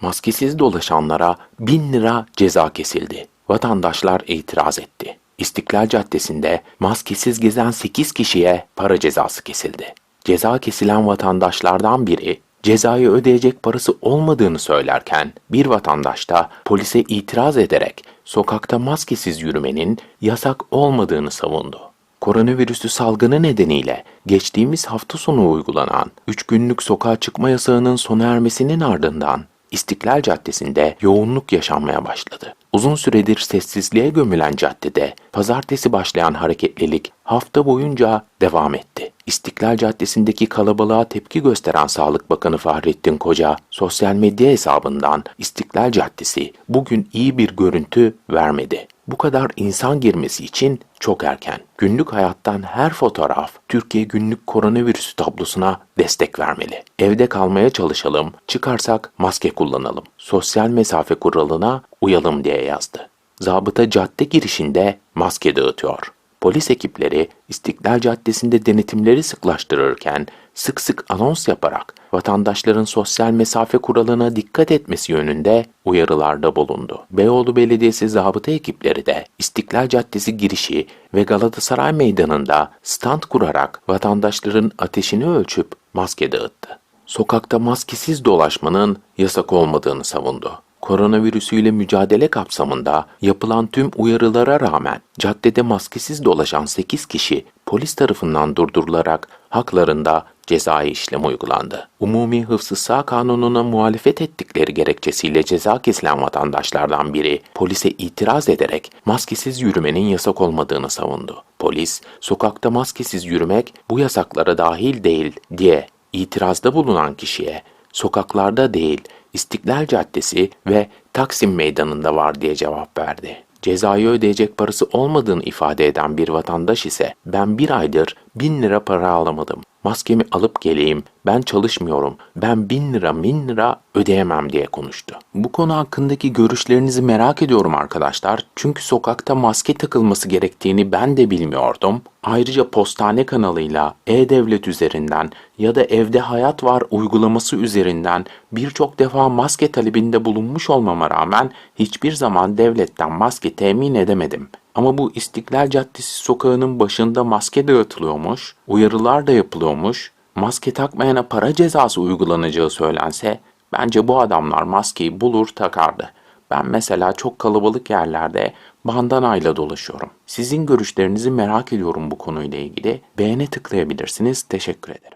Maskesiz dolaşanlara 1000 lira ceza kesildi. Vatandaşlar itiraz etti. İstiklal Caddesi'nde maskesiz gezen 8 kişiye para cezası kesildi. Ceza kesilen vatandaşlardan biri cezayı ödeyecek parası olmadığını söylerken bir vatandaş da polise itiraz ederek sokakta maskesiz yürümenin yasak olmadığını savundu. Koronavirüsü salgını nedeniyle geçtiğimiz hafta sonu uygulanan 3 günlük sokağa çıkma yasağının sona ermesinin ardından İstiklal Caddesi'nde yoğunluk yaşanmaya başladı. Uzun süredir sessizliğe gömülen caddede pazartesi başlayan hareketlilik hafta boyunca devam etti. İstiklal Caddesi'ndeki kalabalığa tepki gösteren Sağlık Bakanı Fahrettin Koca sosyal medya hesabından İstiklal Caddesi bugün iyi bir görüntü vermedi. Bu kadar insan girmesi için çok erken. Günlük hayattan her fotoğraf Türkiye günlük koronavirüsü tablosuna destek vermeli. Evde kalmaya çalışalım, çıkarsak maske kullanalım. Sosyal mesafe kuralına uyalım diye yazdı. Zabıta cadde girişinde maske dağıtıyor. Polis ekipleri İstiklal Caddesi'nde denetimleri sıklaştırırken sık sık anons yaparak vatandaşların sosyal mesafe kuralına dikkat etmesi yönünde uyarılarda bulundu. Beyoğlu Belediyesi zabıta ekipleri de İstiklal Caddesi girişi ve Galatasaray Meydanı'nda stand kurarak vatandaşların ateşini ölçüp maske dağıttı. Sokakta maskesiz dolaşmanın yasak olmadığını savundu koronavirüsüyle mücadele kapsamında yapılan tüm uyarılara rağmen caddede maskesiz dolaşan 8 kişi polis tarafından durdurularak haklarında cezai işlem uygulandı. Umumi Hıfzı Sağ Kanunu'na muhalefet ettikleri gerekçesiyle ceza kesilen vatandaşlardan biri polise itiraz ederek maskesiz yürümenin yasak olmadığını savundu. Polis, sokakta maskesiz yürümek bu yasaklara dahil değil diye itirazda bulunan kişiye sokaklarda değil İstiklal Caddesi ve Taksim Meydanı'nda var diye cevap verdi. Cezayı ödeyecek parası olmadığını ifade eden bir vatandaş ise ben bir aydır bin lira para alamadım. Maskemi alıp geleyim, ben çalışmıyorum, ben bin lira bin lira ödeyemem diye konuştu. Bu konu hakkındaki görüşlerinizi merak ediyorum arkadaşlar. Çünkü sokakta maske takılması gerektiğini ben de bilmiyordum. Ayrıca postane kanalıyla e-devlet üzerinden ya da evde hayat var uygulaması üzerinden birçok defa maske talebinde bulunmuş olmama rağmen hiçbir zaman devletten maske temin edemedim. Ama bu İstiklal Caddesi sokağının başında maske dağıtılıyormuş, uyarılar da yapılıyormuş, maske takmayana para cezası uygulanacağı söylense bence bu adamlar maskeyi bulur takardı. Ben mesela çok kalabalık yerlerde bandanayla dolaşıyorum. Sizin görüşlerinizi merak ediyorum bu konuyla ilgili. Beğene tıklayabilirsiniz. Teşekkür ederim.